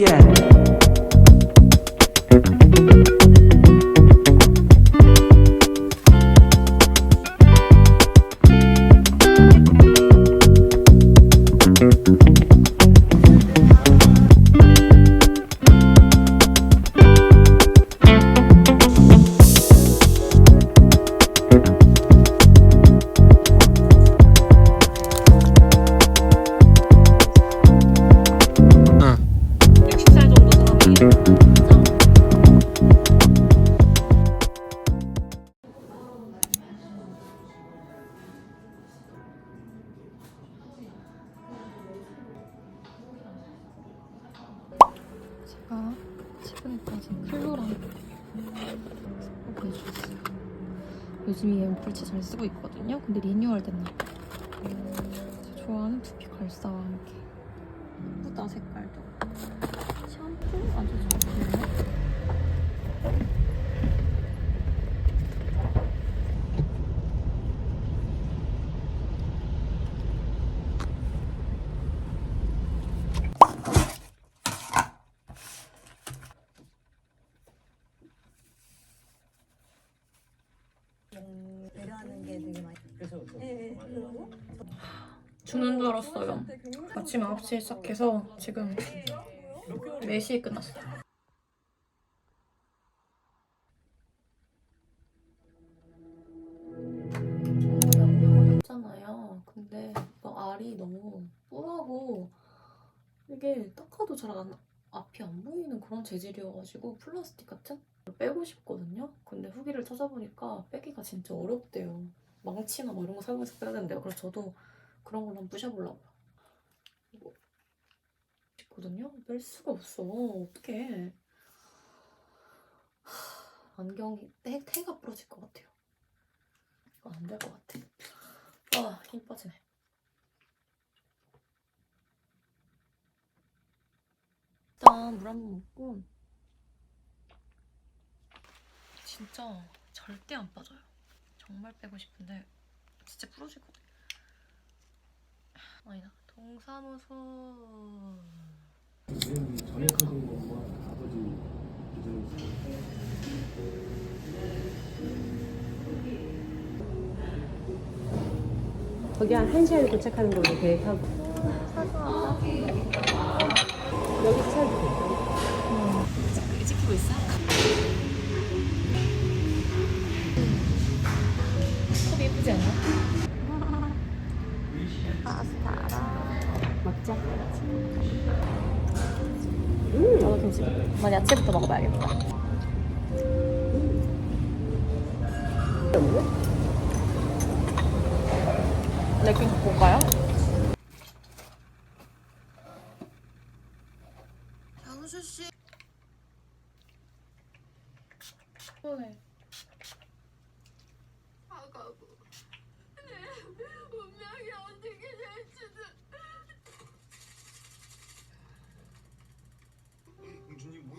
Yeah. 10개월 됐나? 주는 줄 알았어요. 아침 9시에 시작해서 지금 4시에 끝났어요. 했잖아요. 근데 그 알이 너무 뿔하고 이게 닦아도 잘 안, 앞이 안 보이는 그런 재질이어가지고 플라스틱 같은 걸 빼고 싶거든요. 근데 후기를 찾아보니까 빼기가 진짜 어렵대요. 망치나 뭐 이런 거 사용해서 빼야 된대요. 그래서 저도 그런 걸로 한번 부셔보려고요. 이거 있거든요. 뺄 수가 없어. 어떡해. 하, 안경이 태, 태가 부러질 것 같아요. 이거 안 될 것 같아. 아, 힘 빠지네. 일단 물 한 번 먹고 진짜 절대 안 빠져요. 정말 빼고 싶은데 진짜 부러지거든. 아 니다. 동사무소. 전역하신 것과 아버지 기준이 있어요. 거기 한 1시간에 도착하는 걸로 계획하고. 될까요? 찍히고 있어? 컵 예쁘지 않아? 막자. 나도 김치. 난 야채부터 먹어봐야겠다. 레깅 갖고 올까요? 경수 씨. 네. 아가고. 네, 운명이 어떻게 될지도. 공주님 뭐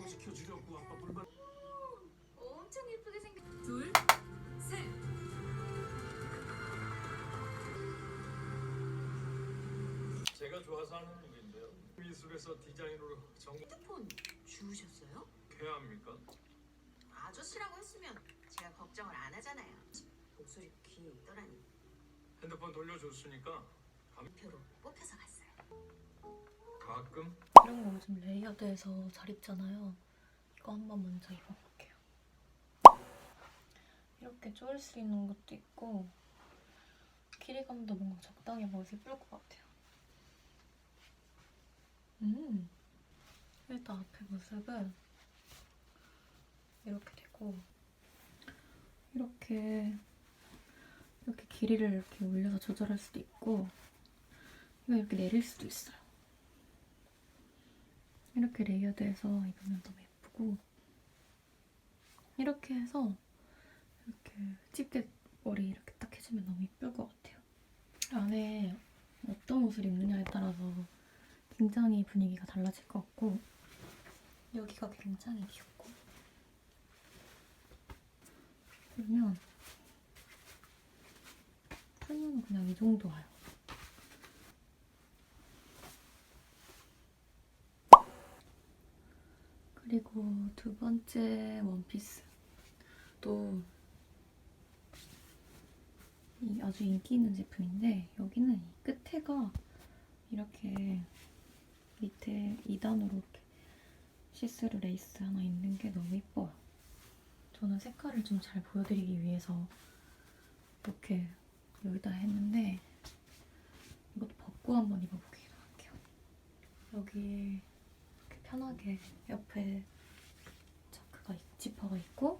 시켜주려고 아빠 물만 엄청 예쁘게 생긴. 둘, 셋. 제가 좋아서 하는 일인데요. 미술에서 디자인으로 정 핸드폰 주우셨어요? 해야 합니까? 아저씨라고 했으면 제가 걱정을 안 하잖아요. 목소리 귀에 있더라니. 핸드폰 돌려줬으니까 표로 뽑혀서 갔어요. 가끔 이런 거 요즘 레이어드해서 잘 입잖아요. 이거 한번 먼저 입어볼게요. 이렇게 조일 수 있는 것도 있고 길이감도 뭔가 적당히 먹어서 예쁠 것 같아요. 음, 일단 앞에 모습은 이렇게 되고 이렇게 이렇게 길이를 이렇게 올려서 조절할 수도 있고 이거 이렇게 내릴 수도 있어요. 이렇게 레이어드해서 입으면 너무 예 쁘고 이렇게 해서 이렇게 집게 머리 이렇게 딱 해주면 너무 예쁠 것 같아요. 안에 어떤 옷을 입느냐에 따라서 굉장히 분위기가 달라질 것 같고 여기가 굉장히 귀엽고 그러면 타이어는 그냥 이 정도 와요. 그리고 두 번째 원피스. 또이 아주 인기 있는 제품인데 여기는 이 끝에가 이렇게 밑에 2단으로 이렇게 시스루 레이스 하나 있는 게 너무 예뻐요. 저는 색깔을 좀 잘 보여드리기 위해서 이렇게 여기다 했는데 이것도 벗고 한번 입어보기로 할게요. 여기 이렇게 편하게 옆에 자크가 있- 지퍼가 있고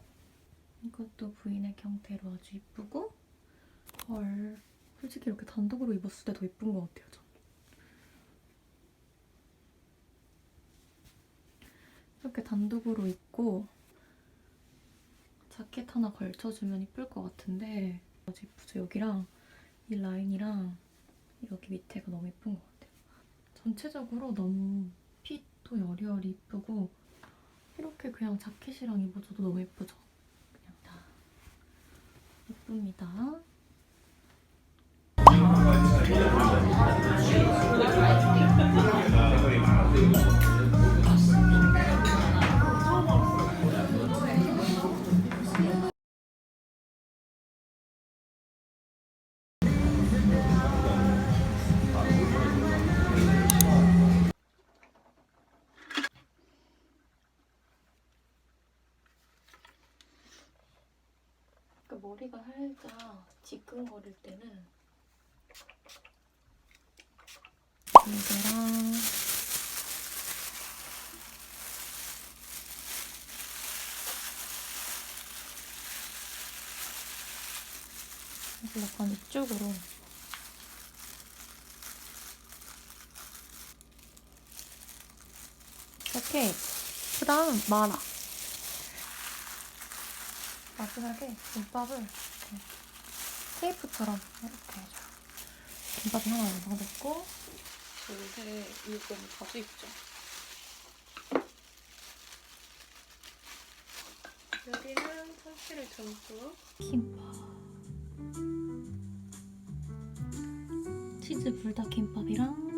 이것도 브이넥 형태로 아주 이쁘고 헐 솔직히 이렇게 단독으로 입었을 때 더 이쁜 것 같아요 저는 이렇게 단독으로 입고 자켓 하나 걸쳐주면 이쁠 것 같은데 아주 이쁘죠 여기랑 이 라인이랑 여기 밑에가 너무 이쁜 것 같아요. 전체적으로 너무 핏도 여리여리 이쁘고 이렇게 그냥 자켓이랑 입어줘도 너무 예쁘죠? 그냥 다 예쁩니다 머리가 살짝 지끈거릴 때는 이거랑 약간 이쪽으로. 이렇게 그 다음 말아 마지막에 김밥을 이렇게 테이프처럼 이렇게 해줘요. 김밥이 하나 완성됐고 저 요새 이거 자주 입죠. 여기는 참치를 담고 김밥 치즈 불닭 김밥이랑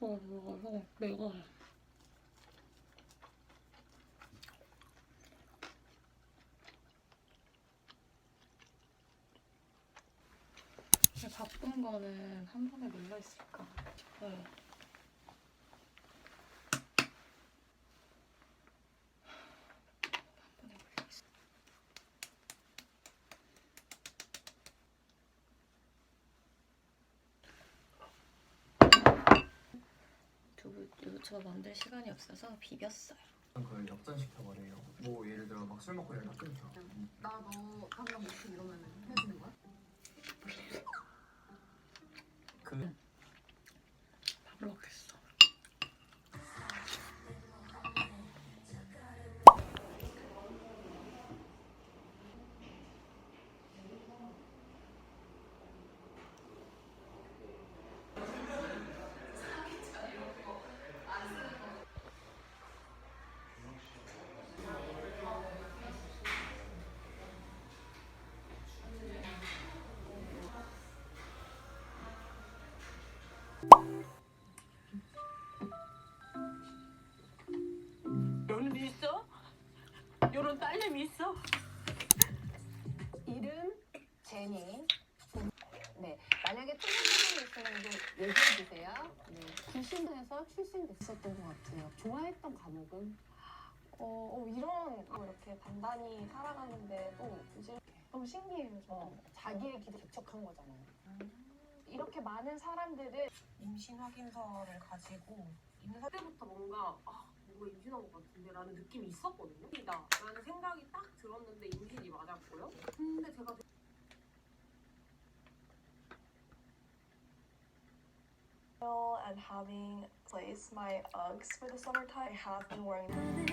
청국수가 들어가서 매워요. 왜 바쁜 거는 한 번에 몰려 있을까 싶어요. 한 번에 몰려 있어. 유부초밥 만들 시간이 없어서 비볐어요. 그걸 역전시켜버려요. 뭐 예를 들어 막 술 먹고 연락 끊겨. 나너 방금 못해 이러면 헤어지는 요런 딸내미 있어? 이름 제니. 네, 만약에 통신이 있으면 좀 얘기해 주세요. 네, 귀신동에서 출생됐었던 것 같아요. 좋아했던 과목은 어, 어, 이런 뭐 이렇게 단단히 살아가는데 또 이제 너무 신기해요. 저. 어, 자기의 길을 개척한 거잖아요. 이렇게 많은 사람들을 임신 확인서를 가지고 있는 그때부터 뭔가 아 뭔가 임신한 것 같은데 라는 느낌이 있었거든요 이다 라는 생각이 딱 들었는데 임신이 맞았고요 근데 제가 and having placed my Uggs for the summertime, I have been wearing them.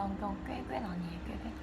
이 안경 꽤꽤 아니에요, 꽤꽤.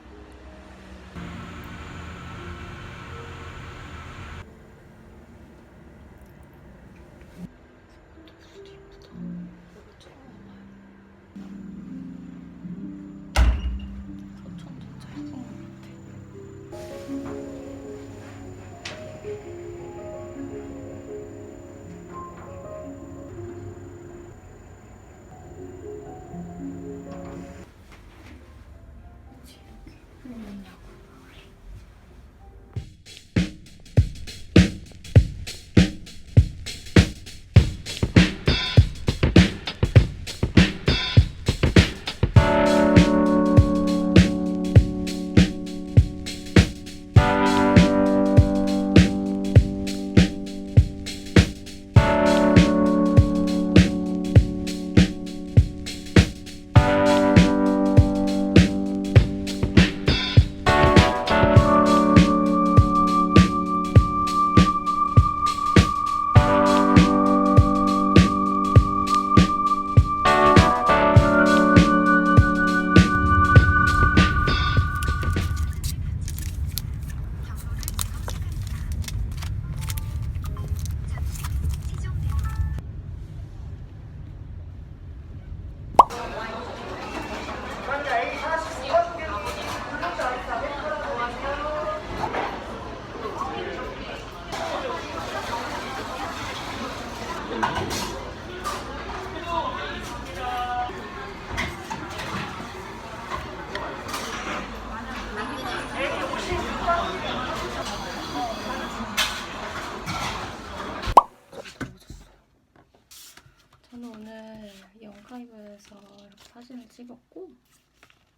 영카이브에서 이렇게 사진을 찍었고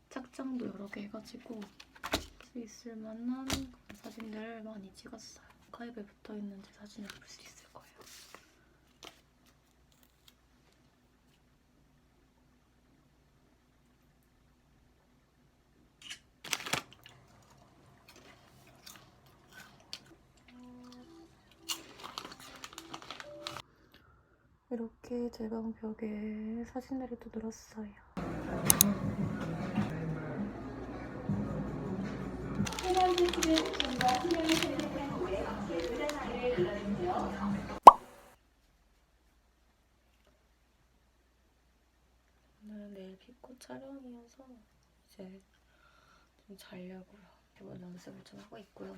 착장도 여러 개 해가지고 있을 만한 사진들을 많이 찍었어요. 영카이브에 붙어있는 제 사진을 볼수 거예요. 이렇게 제 방 벽에 사진들이 또 늘었어요. 오늘 내일 피코 촬영이어서 이제 좀 자려고요. 이번 연습을 좀 하고 있고요.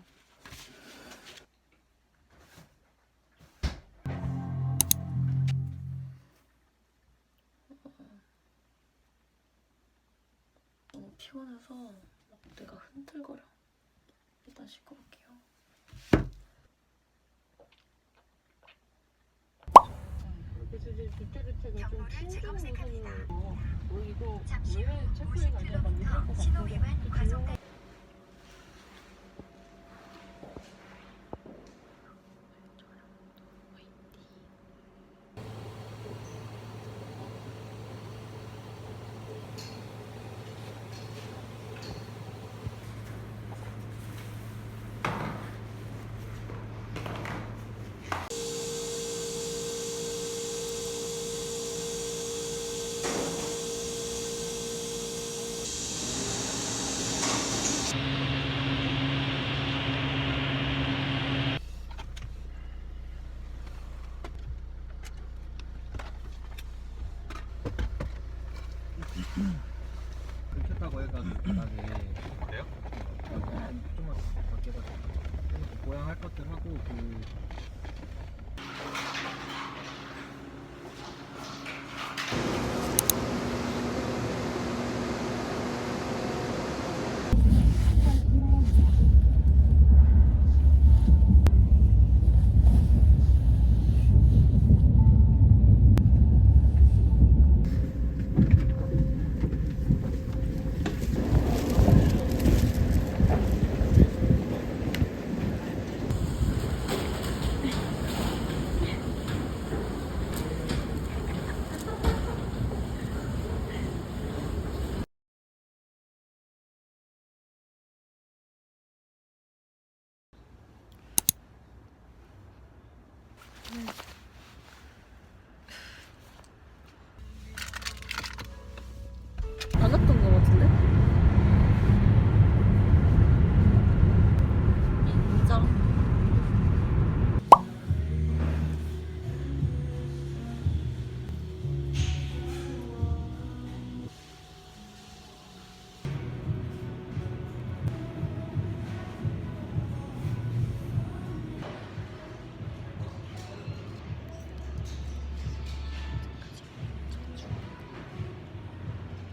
막 내가 흔들거려. 일단 씻고 올게요. 그래서 이제 주차주차가 좀 경로를 재검색합니다. 뭐 이거 잠시 왜후 체크해가 안 되나 막 이럴 것 50km 같은데 신호 위반 과속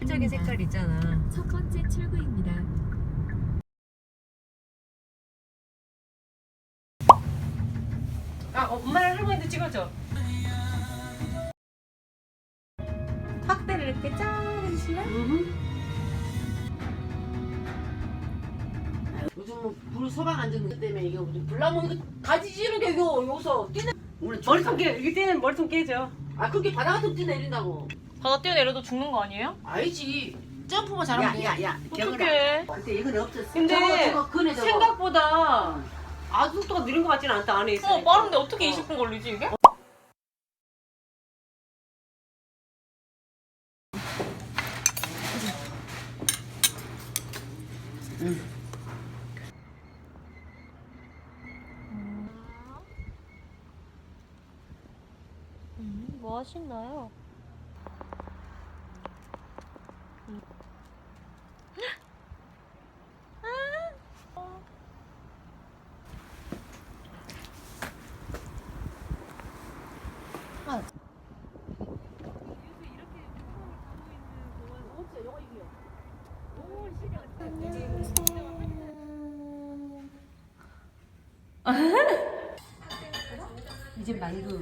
전설적인 색깔 있잖아. 첫 번째 출구입니다. 아, 엄마랑 할머니도 찍어줘. 확대를 이렇게 짠 해주시면? 요즘 뭐불 소방 안전 때문에 이게 무슨 불나무 이거 가지지는 게 이거 여기서 뛰는 오늘 머리통 깨, 이게 뛰는 머리통 깨져. 아 그렇게 바다 같은 뛰 내린다고 바다 뛰어내려도 죽는 거 아니에요? 알지 점프만 잘하면 돼 야야야 어떡해. 그때 이건 없었어 근데 저거 저거 그네 저거 생각보다 아주 속도가 느린 것 같지는 않다, 안에 있으니까. 어, 빠른데 어떻게 20분 걸리지, 이게? 음, 뭐 하시나요? 이제 만두.